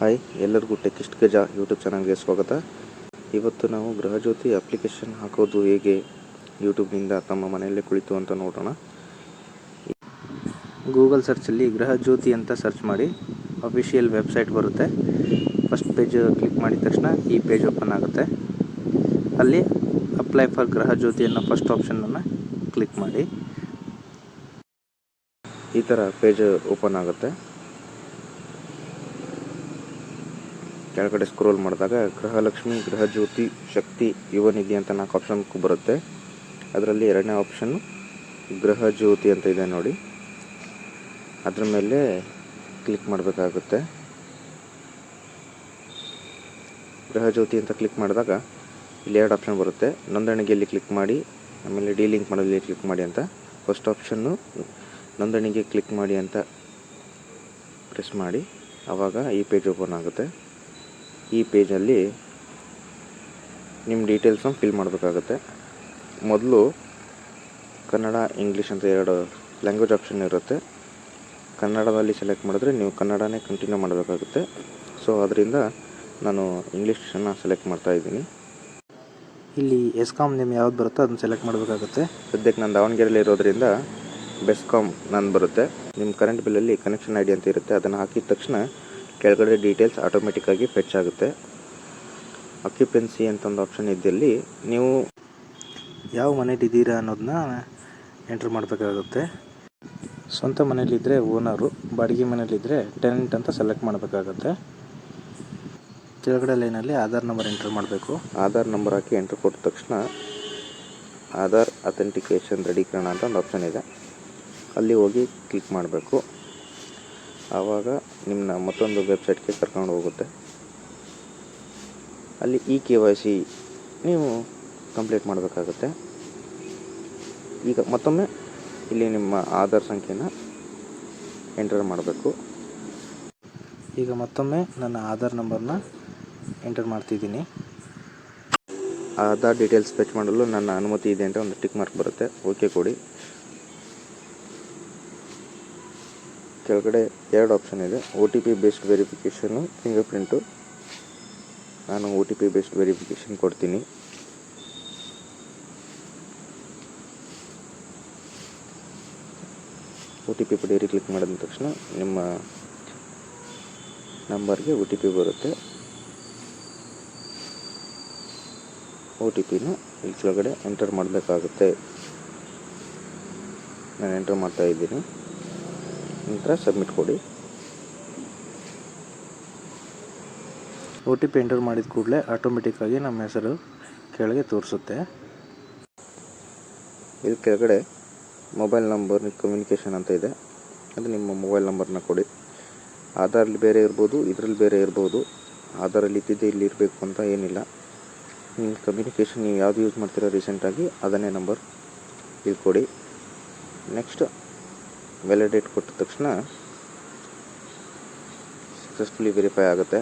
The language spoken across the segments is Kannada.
ಹಾಯ್ ಎಲ್ಲರಿಗೂ ಟೆಕ್ಸ್ಟ್ ಗಜ ಯೂಟ್ಯೂಬ್ ಚಾನಲ್ಗೆ ಸ್ವಾಗತ. ಇವತ್ತು ನಾವು ಗೃಹಜ್ಯೋತಿ ಅಪ್ಲಿಕೇಶನ್ ಹಾಕೋದು ಹೇಗೆ ಯೂಟ್ಯೂಬ್ನಿಂದ ತಮ್ಮ ಮನೆಯಲ್ಲೇ ಕುಳಿತು ಅಂತ ನೋಡೋಣ. ಗೂಗಲ್ ಸರ್ಚಲ್ಲಿ ಗೃಹಜ್ಯೋತಿ ಅಂತ ಸರ್ಚ್ ಮಾಡಿ ಅಫಿಷಿಯಲ್ ವೆಬ್ಸೈಟ್ ಬರುತ್ತೆ. ಫಸ್ಟ್ ಪೇಜ್ ಕ್ಲಿಕ್ ಮಾಡಿದ ತಕ್ಷಣ ಈ ಪೇಜ್ ಓಪನ್ ಆಗುತ್ತೆ. ಅಲ್ಲಿ ಅಪ್ಲೈ ಫಾರ್ ಗೃಹಜ್ಯೋತಿ ಅನ್ನೋ ಫಸ್ಟ್ ಆಪ್ಷನನ್ನು ಕ್ಲಿಕ್ ಮಾಡಿ. ಈ ಥರ ಪೇಜ್ ಓಪನ್ ಆಗುತ್ತೆ. ಕೆಳಗಡೆ ಸ್ಕ್ರೋಲ್ ಮಾಡಿದಾಗ ಗೃಹಲಕ್ಷ್ಮಿ, ಗೃಹಜ್ಯೋತಿ, ಶಕ್ತಿ ಯುವ ನಿಧಿ ಅಂತ ನಾಲ್ಕು ಆಪ್ಷನ್ ಬರುತ್ತೆ. ಅದರಲ್ಲಿ ಎರಡನೇ ಆಪ್ಷನ್ನು ಗೃಹಜ್ಯೋತಿ ಅಂತ ಇದೆ ನೋಡಿ. ಅದ್ರ ಮೇಲೆ ಕ್ಲಿಕ್ ಮಾಡಬೇಕಾಗುತ್ತೆ. ಗೃಹಜ್ಯೋತಿ ಅಂತ ಕ್ಲಿಕ್ ಮಾಡಿದಾಗ ಇಲ್ಲಿ ಎರಡು ಆಪ್ಷನ್ ಬರುತ್ತೆ. ನೋಂದಣಿಗೆಯಲ್ಲಿ ಕ್ಲಿಕ್ ಮಾಡಿ, ಆಮೇಲೆ ಡಿ ಲಿಂಕ್ ಮಾಡೋದಲ್ಲಿ ಕ್ಲಿಕ್ ಮಾಡಿ ಅಂತ. ಫಸ್ಟ್ ಆಪ್ಷನ್ನು ನೋಂದಣಿಗೆ ಕ್ಲಿಕ್ ಮಾಡಿ ಅಂತ ಪ್ರೆಸ್ ಮಾಡಿ. ಆವಾಗ ಈ ಪೇಜ್ ಓಪನ್ ಆಗುತ್ತೆ. ಈ ಪೇಜಲ್ಲಿ ನಿಮ್ಮ ಡೀಟೇಲ್ಸನ್ನು ಫಿಲ್ ಮಾಡಬೇಕಾಗತ್ತೆ. ಮೊದಲು ಕನ್ನಡ ಇಂಗ್ಲೀಷ್ ಅಂತ ಎರಡು ಲ್ಯಾಂಗ್ವೇಜ್ ಆಪ್ಷನ್ ಇರುತ್ತೆ. ಕನ್ನಡದಲ್ಲಿ ಸೆಲೆಕ್ಟ್ ಮಾಡಿದ್ರೆ ನೀವು ಕನ್ನಡನೇ ಕಂಟಿನ್ಯೂ ಮಾಡಬೇಕಾಗುತ್ತೆ. ಸೊ ಅದರಿಂದ ನಾನು ಇಂಗ್ಲೀಷನ್ನು ಸೆಲೆಕ್ಟ್ ಮಾಡ್ತಾ ಇದ್ದೀನಿ. ಇಲ್ಲಿ ಎಸ್ಕಾಮ್ ನಿಮ್ಮ ಯಾವ್ದು ಬರುತ್ತೋ ಅದನ್ನ ಸೆಲೆಕ್ಟ್ ಮಾಡಬೇಕಾಗುತ್ತೆ. ಸದ್ಯಕ್ಕೆ ನಾನು ದಾವಣಗೆರೆಯಲ್ಲಿ ಇರೋದ್ರಿಂದ ಬೆಸ್ಕಾಮ್ ನಾನು ಬರುತ್ತೆ. ನಿಮ್ಮ ಕರೆಂಟ್ ಬಿಲ್ಲಲ್ಲಿ ಕನೆಕ್ಷನ್ ಐ ಡಿ ಅಂತ ಇರುತ್ತೆ. ಅದನ್ನು ಹಾಕಿದ ತಕ್ಷಣ ಕೆಳಗಡೆ ಡೀಟೇಲ್ಸ್ ಆಟೋಮೆಟಿಕ್ಕಾಗಿ ಫೆಚ್ ಆಗುತ್ತೆ. ಅಕ್ಯುಪೆನ್ಸಿ ಅಂತ ಒಂದು ಆಪ್ಷನ್ ಇದ್ದಲ್ಲಿ ನೀವು ಯಾವ ಮನೇಲಿದ್ದೀರಾ ಅನ್ನೋದನ್ನ ಎಂಟ್ರ್ ಮಾಡಬೇಕಾಗುತ್ತೆ. ಸ್ವಂತ ಮನೇಲಿದ್ದರೆ ಓನರು ಬಾಡಿಗೆ ಮನೇಲಿದ್ದರೆ ಟೆನೆಂಟ್ ಅಂತ ಸೆಲೆಕ್ಟ್ ಮಾಡಬೇಕಾಗುತ್ತೆ. ಕೆಳಗಡೆ ಲೈನಲ್ಲಿ ಆಧಾರ್ ನಂಬರ್ ಎಂಟ್ರ್ ಮಾಡಬೇಕು. ಆಧಾರ್ ನಂಬರ್ ಹಾಕಿ ಎಂಟ್ರ್ ಕೊಟ್ಟ ತಕ್ಷಣ ಆಧಾರ್ ಅಥೆಂಟಿಕೇಷನ್ ದೃಢೀಕರಣ ಅಂತ ಒಂದು ಆಪ್ಷನ್ ಇದೆ. ಅಲ್ಲಿ ಹೋಗಿ ಕ್ಲಿಕ್ ಮಾಡಬೇಕು. ಆವಾಗ ನಿಮ್ಮನ್ನ ಮತ್ತೊಂದು ವೆಬ್ಸೈಟ್ಗೆ ಕರ್ಕೊಂಡು ಹೋಗುತ್ತೆ. ಅಲ್ಲಿ ಇ ಕೆ ವೈ ಸಿ ನೀವು ಕಂಪ್ಲೀಟ್ ಮಾಡಬೇಕಾಗುತ್ತೆ. ಈಗ ಮತ್ತೊಮ್ಮೆ ಇಲ್ಲಿ ನಿಮ್ಮ ಆಧಾರ್ ಸಂಖ್ಯೆನ ಎಂಟರ್ ಮಾಡಬೇಕು. ಈಗ ಮತ್ತೊಮ್ಮೆ ನನ್ನ ಆಧಾರ್ ನಂಬರ್ನ ಎಂಟರ್ ಮಾಡ್ತಿದ್ದೀನಿ. ಆಧಾರ್ ಡೀಟೇಲ್ಸ್ ಫೆಚ್ ಮಾಡಲು ನನ್ನ ಅನುಮತಿ ಇದೆ ಅಂತ ಒಂದು ಟಿಕ್ ಮಾರ್ಕ್ ಬರುತ್ತೆ. ಓಕೆ ಕೊಡಿ. ಕೆಳಗಡೆ ಎರಡು ಆಪ್ಷನ್ ಇದೆ. O T P based verification finger print ನಾನು O T P based verification ಕೊಡ್ತೀನಿ. ಒ ಟಿ ಪಿ ಪಡೆಯಿರಿ ಕ್ಲಿಕ್ ಮಾಡಿದ ತಕ್ಷಣ ನಿಮ್ಮ ನಂಬರ್ಗೆ ಒ ಟಿ ಪಿ ಬರುತ್ತೆ. ಒ ಟಿ ಪಿನ ಇಲ್ಲಿ ಕೆಳಗಡೆ ಎಂಟರ್ ಮಾಡಬೇಕಾಗುತ್ತೆ. ನಾನು ಎಂಟರ್ ಮಾಡ್ತಾ ಇದ್ದೀನಿ. ನಂತರ ಸಬ್ಮಿಟ್ ಕೊಡಿ. ಒ ಟಿ ಪಿ ಎಂಟರ್ ಮಾಡಿದ ಕೂಡಲೇ ಆಟೋಮೆಟಿಕ್ಕಾಗಿ ನಮ್ಮ ಹೆಸರು ಕೆಳಗೆ ತೋರಿಸುತ್ತೆ. ಇಲ್ಲಿ ಕೆಳಗಡೆ ಮೊಬೈಲ್ ನಂಬರ್ ಕಮ್ಯುನಿಕೇಷನ್ ಅಂತ ಇದೆ. ಅದು ನಿಮ್ಮ ಮೊಬೈಲ್ ನಂಬರ್ನ ಕೊಡಿ. ಆಧಾರಲ್ಲಿ ಬೇರೆ ಇರ್ಬೋದು, ಇದರಲ್ಲಿ ಬೇರೆ ಇರ್ಬೋದು. ಆಧಾರಲ್ಲಿ ಇದ್ದಿದ್ದು ಇಲ್ಲಿ ಇರಬೇಕು ಅಂತ ಏನಿಲ್ಲ. ನಿಮ್ಮ ಕಮ್ಯುನಿಕೇಷನ್ ನೀವು ಯಾವುದು ಯೂಸ್ ಮಾಡ್ತೀರೋ ರೀಸೆಂಟಾಗಿ ಅದನ್ನೇ ನಂಬರ್ ಇಲ್ಲಿ ಕೊಡಿ. ನೆಕ್ಸ್ಟ್ ವ್ಯಾಲಿಡೇಟ್ ಕೊಟ್ಟ ತಕ್ಷಣ ಸಕ್ಸಸ್ಫುಲಿ ವೆರಿಫೈ ಆಗುತ್ತೆ.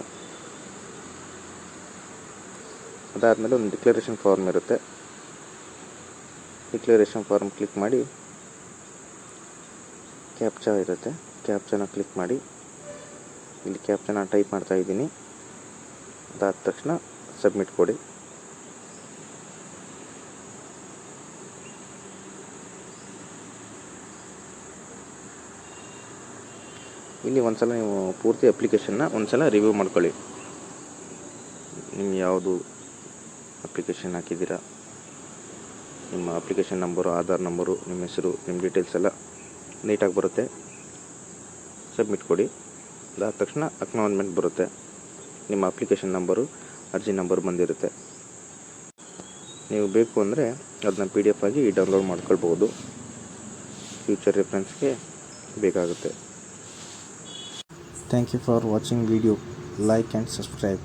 ಅದಾದಮೇಲೆ ಒಂದು ಡಿಕ್ಲರೇಷನ್ ಫಾರ್ಮ್ ಇರುತ್ತೆ. ಡಿಕ್ಲರೇಷನ್ ಫಾರ್ಮ್ ಕ್ಲಿಕ್ ಮಾಡಿ ಕ್ಯಾಪ್ಚಾ ಇರುತ್ತೆ. ಕ್ಯಾಪ್ಚನ ಕ್ಲಿಕ್ ಮಾಡಿ ಇಲ್ಲಿ ಕ್ಯಾಪ್ಚನ ಟೈಪ್ ಮಾಡ್ತಾ ಇದ್ದೀನಿ. ಅದಾದ ತಕ್ಷಣ ಸಬ್ಮಿಟ್ ಕೊಡಿ. ಇಲ್ಲಿ ಒಂದ್ಸಲ ನೀವು ಪೂರ್ತಿ ಅಪ್ಲಿಕೇಶನ್ನ ಒಂದ್ಸಲ ರಿವ್ಯೂ ಮಾಡ್ಕೊಳ್ಳಿ. ನಿಮ್ಗೆ ಯಾವುದು ಅಪ್ಲಿಕೇಶನ್ ಹಾಕಿದ್ದೀರಾ? ನಿಮ್ಮ ಅಪ್ಲಿಕೇಶನ್ ನಂಬರು ಆಧಾರ್ ನಂಬರು ನಿಮ್ಮ ಹೆಸರು, ನಿಮ್ಮ ಡೀಟೇಲ್ಸ್ ಎಲ್ಲ ನೀಟಾಗಿ ಬರುತ್ತೆ. ಸಬ್ಮಿಟ್ ಕೊಡಿ. ಅದಾದ ತಕ್ಷಣ ಅಕ್ನಾಲಜ್ಮೆಂಟ್ ಬರುತ್ತೆ. ನಿಮ್ಮ ಅಪ್ಲಿಕೇಶನ್ ನಂಬರು ಅರ್ಜಿ ನಂಬರ್ ಬಂದಿರುತ್ತೆ. ನೀವು ಬೇಕು ಅಂದರೆ ಅದನ್ನ ಪಿ ಡಿ ಎಫ್ ಆಗಿ ಡೌನ್ಲೋಡ್ ಮಾಡ್ಕೊಳ್ಬೋದು ಫ್ಯೂಚರ್ ರೆಫರೆನ್ಸ್ಗೆ ಬೇಕಾಗುತ್ತೆ. Thank you for watching video. Like and subscribe.